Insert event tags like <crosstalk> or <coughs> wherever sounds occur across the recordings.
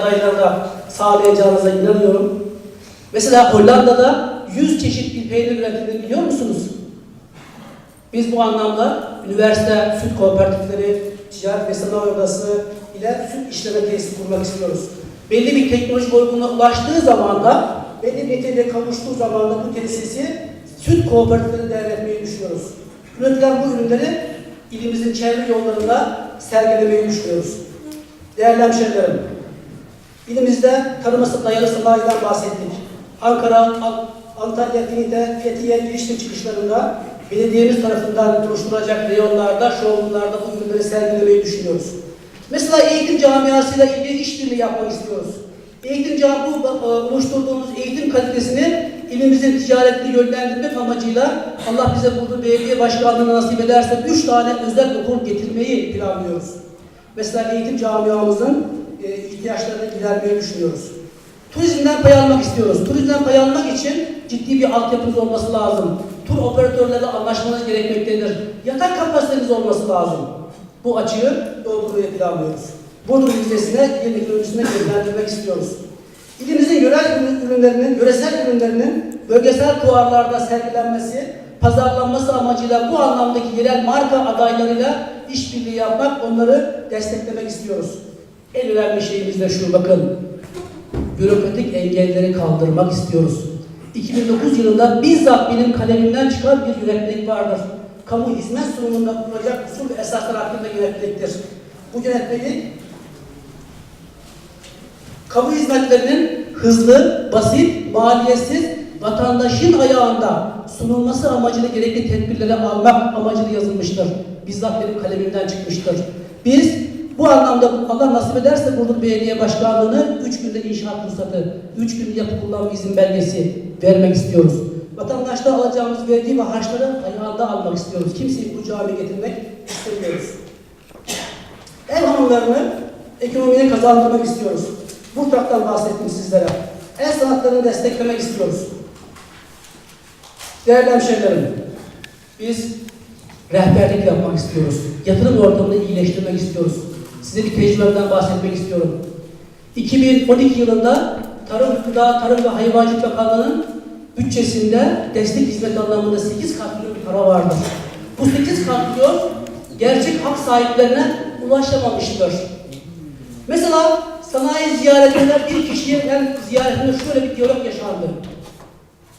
adaylarda sağlayacağınıza inanıyorum. Mesela Hollanda'da 100 çeşit bir peynir üretildiğini biliyor musunuz? Biz bu anlamda üniversite, süt kooperatifleri, ticaret ve sanayi odası ile süt işleme tesisi kurmak istiyoruz. Belli bir teknolojik olgunluğa ulaştığı zaman da, belli bir yeteneğe kavuştuğu zaman da bu tesisi süt kooperatifleri devretmeyi düşünüyoruz. Üretilen bu ürünleri ilimizin çevre yollarında sergilemeyi düşünüyoruz. Değerli hemşehrilerim, İlimizde tarıması dayalı sanayiden bahsettik. Ankara, An- Antalya, Finite, Fethiye giriş ve çıkışlarında belediyemiz tarafından oluşturulacak reyonlarda, showroomlarda bu ürünleri sergilemeyi düşünüyoruz. Mesela eğitim camiasıyla ilgili işbirliği yapmak istiyoruz. Eğitim cami bu e, oluşturduğumuz eğitim kalitesini ilimizin ticaretli yönlendirmek amacıyla Allah bize burada belediye başkanlığını nasip ederse üç tane özel okul getirmeyi planlıyoruz. Mesela eğitim camiamızın e, ihtiyaçlarını gidermeyi düşünüyoruz. Turizmden pay almak istiyoruz. Turizmden pay almak için ciddi bir altyapınız olması lazım. Tur operatörlerle anlaşmanız gerekmektedir. Yatak kapasiteniz olması lazım. Bu açığı doldurmayı planlıyoruz. Burdur Lisesi'ne yeni ekonomisine yönlendirmek istiyoruz. İlimizin ürün- ürünlerinin, yöresel ürünlerinin bölgesel fuarlarda sergilenmesi, pazarlanması amacıyla bu anlamdaki yerel marka adaylarıyla işbirliği yapmak, onları desteklemek istiyoruz. En önemli şeyimiz de şu bakın. Bürokratik engelleri kaldırmak istiyoruz. 2009 yılında bizzat benim kalemimden çıkan bir yönetmelik vardır. Kamu hizmet sunumunda kurulacak usul ve esaslar hakkında yönetmeliktir. Bu yönetmelik kamu hizmetlerinin hızlı, basit, maliyetsiz, vatandaşın ayağında sunulması amacıyla gerekli tedbirleri almak amacıyla yazılmıştır. Bizzat benim kalemimden çıkmıştır. Biz bu anlamda Allah nasip ederse Burdur Belediye Başkanlığı'nı 3 günde inşaat ruhsatı, 3 günde yapı kullanma izin belgesi vermek istiyoruz. Vatandaştan alacağımız vergi ve harçları ayağında almak istiyoruz. Kimseyi bu camiye getirmek istemiyoruz. Ev hanımlarını ekonomiye kazandırmak istiyoruz. Mutfaktan bahsettim sizlere. El sanatlarını desteklemek istiyoruz. Değerli hemşehrilerim, biz rehberlik yapmak istiyoruz. Yatırım ortamını iyileştirmek istiyoruz. Size bir tecrübemden bahsetmek istiyorum. 2012 yılında Tarım, Gıda, Tarım ve Hayvancılık Bakanlığı'nın bütçesinde destek hizmet anlamında 8 katrilyon bir para vardır. Bu 8 katrilyon gerçek hak sahiplerine ulaşamamıştır. Mesela sanayi ziyaretinde bir kişiye ben ziyaretinde şöyle bir diyalog yaşandı.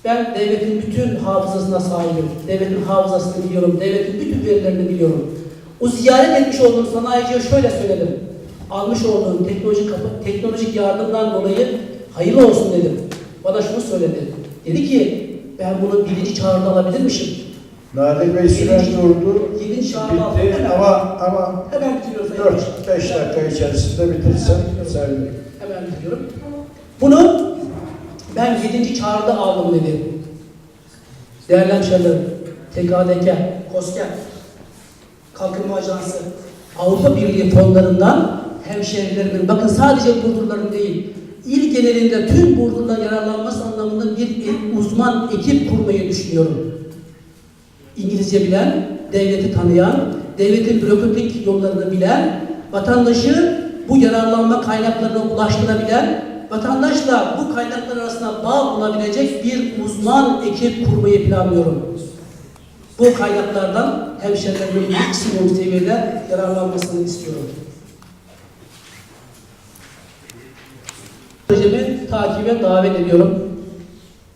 Ben devletin bütün hafızasına sahibim. Devletin hafızasını biliyorum. Devletin bütün verilerini biliyorum. O ziyaret etmiş olduğum sanayiciye şöyle söyledim. Almış olduğum teknolojik, teknolojik yardımdan dolayı hayırlı olsun dedim. Bana şunu söyledi. Dedi ki ben bunu birinci çağrıda alabilirmişim. Nadir Bey süren durdu. yedinci çağrı Bitti aldım. ama ama Hemen bitiriyoruz. 4-5 dakika içerisinde bitirsen sevinirim. Hemen bitiriyorum. Bunu ben yedinci çağrıda aldım dedi. Değerli hemşehrilerim, TKDK, KOSGEB, Kalkınma Ajansı, Avrupa Birliği fonlarından hemşehrilerimin, bakın sadece Burdurların değil, il genelinde tüm Burdur'da yararlanması anlamında bir uzman ekip kurmayı düşünüyorum. İngilizce bilen, devleti tanıyan, devletin bürokratik yollarını bilen, vatandaşı bu yararlanma kaynaklarına ulaştırabilen, vatandaşla bu kaynaklar arasında bağ olabilecek bir uzman ekip kurmayı planlıyorum. Bu kaynaklardan hemşerilerimin maksimum seviyede yararlanmasını istiyorum. Projemi takibe davet ediyorum.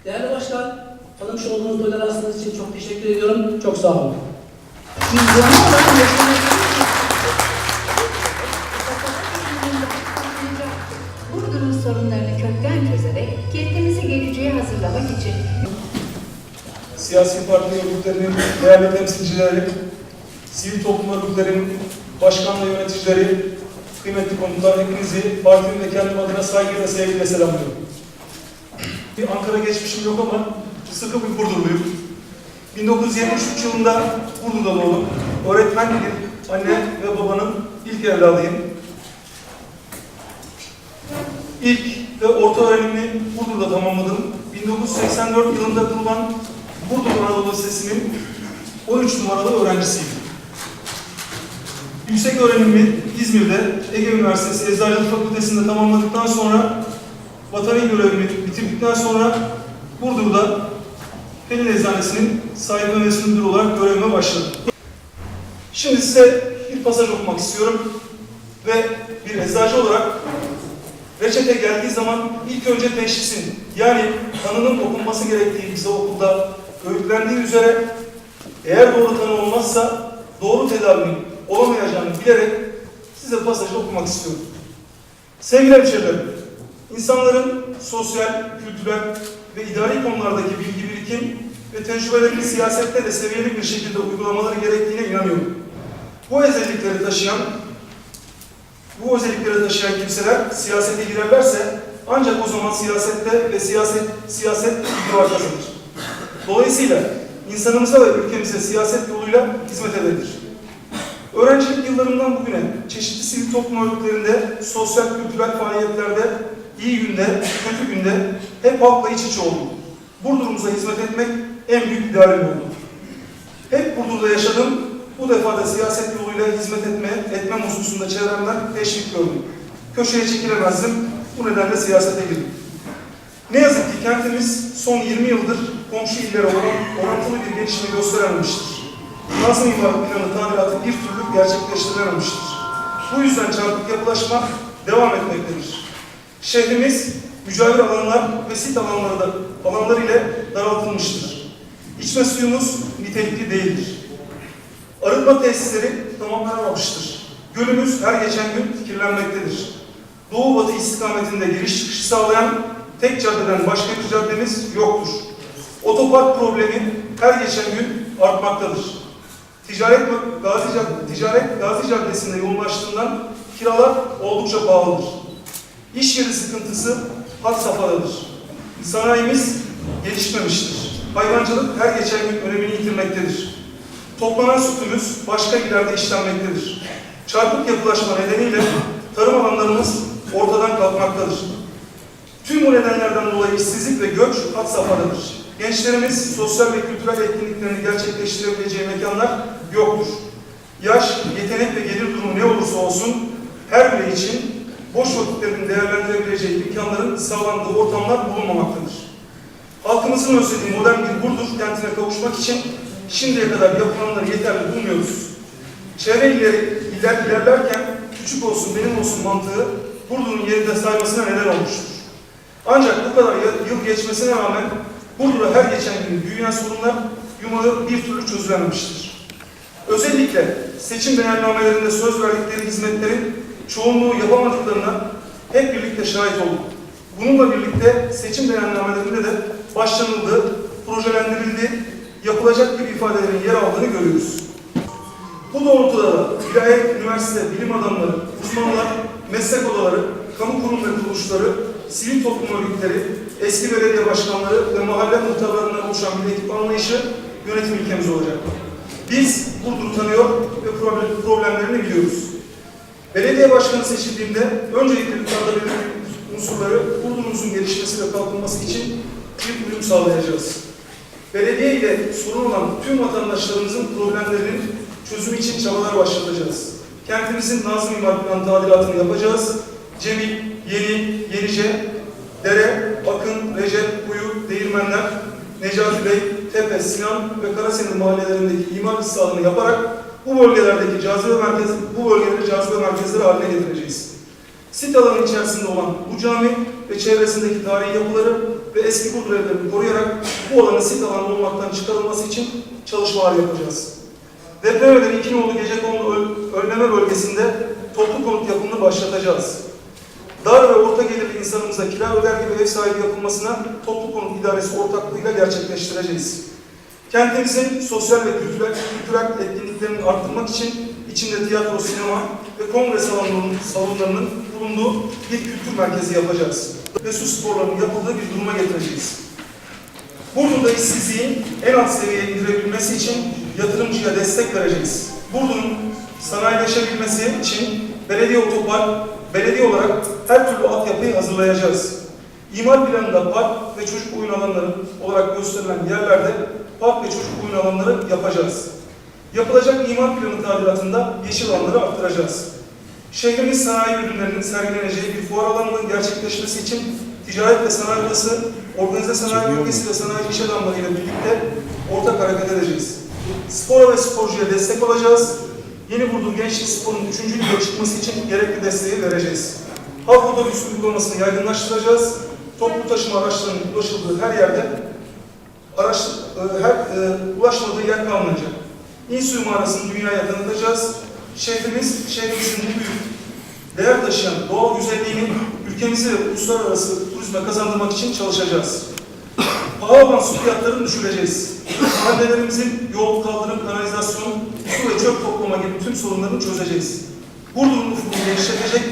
Değerli Başkan, tanımış olduğunuz toleransınız için çok teşekkür ediyorum. Çok sağ olun. Burdur'un sorunlarını siyasi parti örgütlerinin değerli temsilcileri, sivil toplum örgütlerinin başkan ve yöneticileri, kıymetli konuklar hepinizi partimin ve kendim adına saygıyla sevgiyle selamlıyorum. Bir Ankara geçmişim yok ama sıkı bir Burdurluyum. 1973 yılında Burdur'da doğdum. Öğretmen bir anne ve babanın ilk evladıyım. İlk ve orta öğrenimimi Burdur'da tamamladım. 1984 yılında kurulan Burdur Anadolu Lisesi'nin 13 numaralı öğrencisiyim. Yüksek öğrenimi İzmir'de Ege Üniversitesi Eczacılık Fakültesi'nde tamamladıktan sonra vatani görevimi bitirdikten sonra Burdur'da Pelin Eczanesi'nin sahibi mesul müdürü olarak görevime başladım. Şimdi size bir pasaj okumak istiyorum ve bir eczacı olarak reçete geldiği zaman ilk önce teşhisin yani tanının okunması gerektiği bize okulda öğütlendiği üzere eğer doğru tanı olmazsa doğru tedavinin olamayacağını bilerek size pasajı okumak istiyorum. Sevgili hemşehrilerim, insanların sosyal, kültürel ve idari konulardaki bilgi birikim ve tecrübelerini siyasette de seviyeli bir şekilde uygulamaları gerektiğine inanıyorum. Bu özellikleri taşıyan, bu özellikleri taşıyan kimseler siyasete girerlerse ancak o zaman siyasette ve siyaset siyaset itibar kazanır. Dolayısıyla insanımıza ve ülkemize siyaset yoluyla hizmet edebilir. Öğrencilik yıllarımdan bugüne çeşitli sivil toplum örgütlerinde, sosyal kültürel faaliyetlerde, iyi günde, kötü günde hep halkla iç içe oldum. Burdur'umuza hizmet etmek en büyük idealim oldu. Hep Burdur'da yaşadım, bu defa da siyaset yoluyla hizmet etme, etmem hususunda çevremden teşvik gördüm. Köşeye çekilemezdim, bu nedenle siyasete girdim. Ne yazık ki kentimiz son 20 yıldır komşu illere olan orantılı bir gelişme gösterememiştir. Nazım İmar Planı tadilatı bir türlü gerçekleştirilememiştir. Bu yüzden çarpık yapılaşma devam etmektedir. Şehrimiz mücavir alanlar ve sit alanları da, alanları ile daraltılmıştır. İçme suyumuz nitelikli değildir. Arıtma tesisleri tamamlanamamıştır. Gölümüz her geçen gün kirlenmektedir. Doğu batı istikametinde giriş çıkışı sağlayan tek caddeden başka bir caddemiz yoktur. Otopark problemi her geçen gün artmaktadır. Ticaret Gazi, Ticaret Gazi Caddesi'nde yoğunlaştığından kiralar oldukça pahalıdır. İş yeri sıkıntısı had safhadadır. Sanayimiz gelişmemiştir. Hayvancılık her geçen gün önemini yitirmektedir. Toplanan sütümüz başka illerde işlenmektedir. Çarpık yapılaşma nedeniyle tarım alanlarımız ortadan kalkmaktadır. Tüm bu nedenlerden dolayı işsizlik ve göç had safhadadır. Gençlerimiz sosyal ve kültürel etkinliklerini gerçekleştirebileceği mekanlar yoktur. Yaş, yetenek ve gelir durumu ne olursa olsun her birey için boş vakitlerini değerlendirebileceği imkanların sağlandığı ortamlar bulunmamaktadır. Halkımızın özlediği modern bir Burdur kentine kavuşmak için şimdiye kadar yapılanları yeterli bulmuyoruz. Çevre illeri iler, ilerlerken küçük olsun benim olsun mantığı Burdur'un yerinde saymasına neden olmuştur. Ancak bu kadar yıl geçmesine rağmen Burdur'a her geçen gün büyüyen sorunlar yumağı bir türlü çözülememiştir. Özellikle seçim beyannamelerinde söz verdikleri hizmetlerin çoğunluğu yapamadıklarına hep birlikte şahit olduk. Bununla birlikte seçim beyannamelerinde de başlanıldı, projelendirildi, yapılacak gibi ifadelerin yer aldığını görüyoruz. Bu doğrultuda da vilayet, üniversite, bilim adamları, uzmanlar, meslek odaları, kamu kurum ve kuruluşları, sivil toplum örgütleri, eski belediye başkanları ve mahalle muhtarlarından oluşan bir ekip anlayışı yönetim ülkemiz olacak. Biz Burdur'u tanıyor ve problem- problemlerini biliyoruz. Belediye başkanı seçildiğinde öncelikle yukarıda belirtilen unsurları Burdur'umuzun gelişmesi ve kalkınması için bir uyum sağlayacağız. Belediye ile sorun olan tüm vatandaşlarımızın problemlerinin çözümü için çabalar başlatacağız. Kentimizin Nazım İmar Planı tadilatını yapacağız. Cemil, Yeni, Yenice, Dere, Akın, Recep, Kuyu, Değirmenler, Necati Bey, Tepe, Sinan ve Karasenir mahallelerindeki imar ıslahını yaparak bu bölgelerdeki cazibe merkezi, bu bölgeleri cazibe merkezleri haline getireceğiz. Sit alanı içerisinde olan bu cami ve çevresindeki tarihi yapıları ve eski evlerini koruyarak bu alanın sit alanı olmaktan çıkarılması için çalışmalar yapacağız. Deprem İkinoğlu Gecekondu Öl- Önleme Bölgesi'nde toplu konut yapımını başlatacağız. Dar ve orta gelirli insanımıza kira öder gibi ev sahibi yapılmasına toplu konut idaresi ortaklığıyla gerçekleştireceğiz. Kentimizin sosyal ve kültürel, kültürel etkinliklerini arttırmak için içinde tiyatro, sinema ve kongre salonlarının, salonlarının bulunduğu bir kültür merkezi yapacağız. Ve su sporlarının yapıldığı bir duruma getireceğiz. Burdur'da işsizliğin en alt seviyeye indirebilmesi için yatırımcıya destek vereceğiz. Burdur'un sanayileşebilmesi için belediye otopark, belediye olarak her türlü altyapıyı hazırlayacağız. İmar planında park ve çocuk oyun alanları olarak gösterilen yerlerde park ve çocuk oyun alanları yapacağız. Yapılacak imar planı tadilatında yeşil alanları arttıracağız. Şehrimiz sanayi ürünlerinin sergileneceği bir fuar alanının gerçekleşmesi için ticaret ve sanayi odası, organize sanayi bölgesi ve sanayi iş adamları ile birlikte ortak hareket edeceğiz. Spora ve sporcuya destek olacağız. Yeni Burdur Gençlik Sporu'nun 3. lige çıkması için gerekli desteği vereceğiz. Halk otobüs uygulamasını yaygınlaştıracağız. Toplu taşıma araçlarının ulaşıldığı her yerde araç, e, her e, ulaşmadığı yer kalmayacak. İnsuyu mağarasını dünyaya tanıtacağız. Şehrimiz, şehrimizin bu büyük değer taşıyan doğal güzelliğini ülkemize uluslararası turizme kazandırmak için çalışacağız. Pahalı olan su fiyatlarını düşüreceğiz. Mahallelerimizin yol, kaldırım, kanalizasyon, su çöp toplama gibi tüm sorunlarını çözeceğiz. Burdur'un ufkunu genişletecek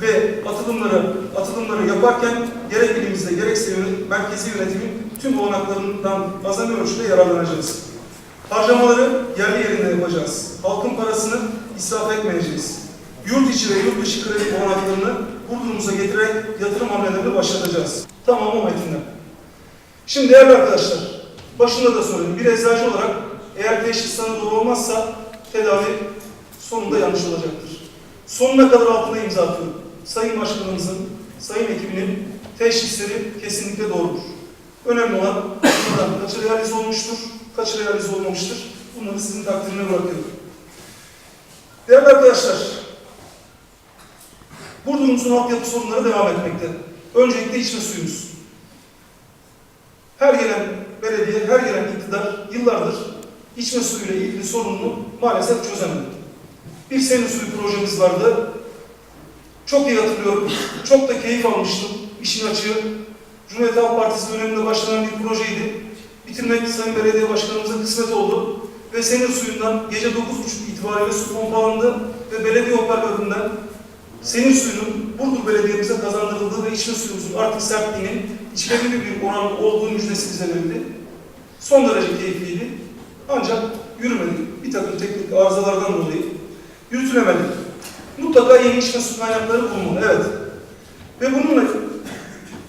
ve atılımları, atılımları yaparken gerek ilimizde gerekse merkezi yönetimin tüm olanaklarından azami ölçüde yararlanacağız. Harcamaları yerli yerinde yapacağız. Halkın parasını israf etmeyeceğiz. Yurt içi ve yurt dışı kredi olanaklarını Burdur'umuza getirerek yatırım hamlelerini başlatacağız. Tamam o metinden. Şimdi değerli arkadaşlar, başında da söyledim. Bir eczacı olarak eğer teşhis tanı doğru olmazsa tedavi sonunda yanlış olacaktır. Sonuna kadar altına imza atıyorum. Sayın Başkanımızın, Sayın ekibinin teşhisleri kesinlikle doğrudur. Önemli olan bunlardan kaçı realize olmuştur, kaçı realize olmamıştır. Bunları sizin takdirine bırakıyorum. Değerli arkadaşlar, Burdur'umuzun altyapı sorunları devam etmekte. Öncelikle içme suyumuz. Her gelen belediye, her gelen iktidar yıllardır içme suyuyla ilgili sorununu maalesef çözemedi. Bir senin suyu projemiz vardı. Çok iyi hatırlıyorum. Çok da keyif almıştım. İşin açığı. Cumhuriyet Halk Partisi döneminde başlanan bir projeydi. Bitirmek Sayın Belediye Başkanımıza kısmet oldu. Ve senin suyundan gece 9.30 itibariyle su pompalandı ve belediye hoparlöründen senin suyunun Burdur Belediye'mize kazandırıldığı ve içme suyumuzun artık sertliğinin içilebilir bir oran olduğu müjdesi bize verildi. Son derece keyifliydi. Ancak yürümedi. Bir takım teknik arızalardan dolayı yürütülemedi. Mutlaka yeni içme su kaynakları bulunmalı. Evet. Ve bununla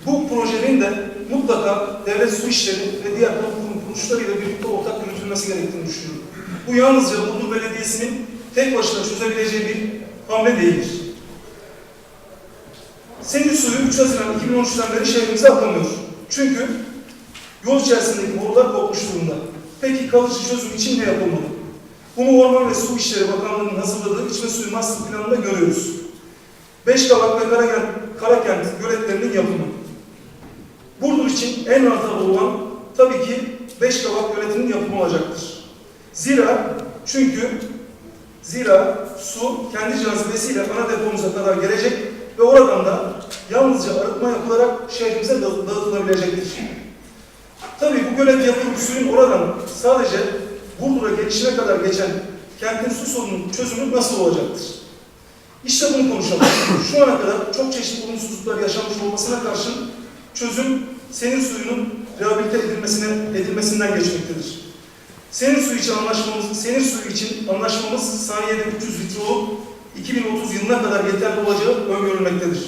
bu projenin de mutlaka devlet su işleri ve diğer kurum kuruluşlarıyla birlikte ortak yürütülmesi gerektiğini düşünüyorum. Bu yalnızca Burdur Belediyesi'nin tek başına çözebileceği bir hamle değildir. Senin suyu 3 Haziran 2013'ten beri şehrimize akamıyor. Çünkü yol içerisindeki borular kopmuş durumda. Peki kalıcı çözüm için ne yapılmalı? Bunu Orman ve Su İşleri Bakanlığı'nın hazırladığı içme suyu master planında görüyoruz. Beşkavak ve Karakent, Karakent göletlerinin yapımı. Burdur için en rantable olan tabii ki Beşkavak göletinin yapımı olacaktır. Zira çünkü zira su kendi cazibesiyle ana depomuza kadar gelecek ve oradan da yalnızca arıtma yapılarak şehrimize dağıt- dağıtılabilecektir. Tabii bu gölet yapılmış suyun oradan sadece Burdur'a gelişine kadar geçen kentin su sorununun çözümü nasıl olacaktır? İşte bunu konuşalım. <coughs> Şu ana kadar çok çeşitli olumsuzluklar yaşanmış olmasına karşın çözüm senin suyunun rehabilite edilmesine, edilmesinden geçmektedir. Senin suyu için anlaşmamız, senin suyu için anlaşmamız saniyede 300 litre olup 2030 yılına kadar yeterli olacağı öngörülmektedir.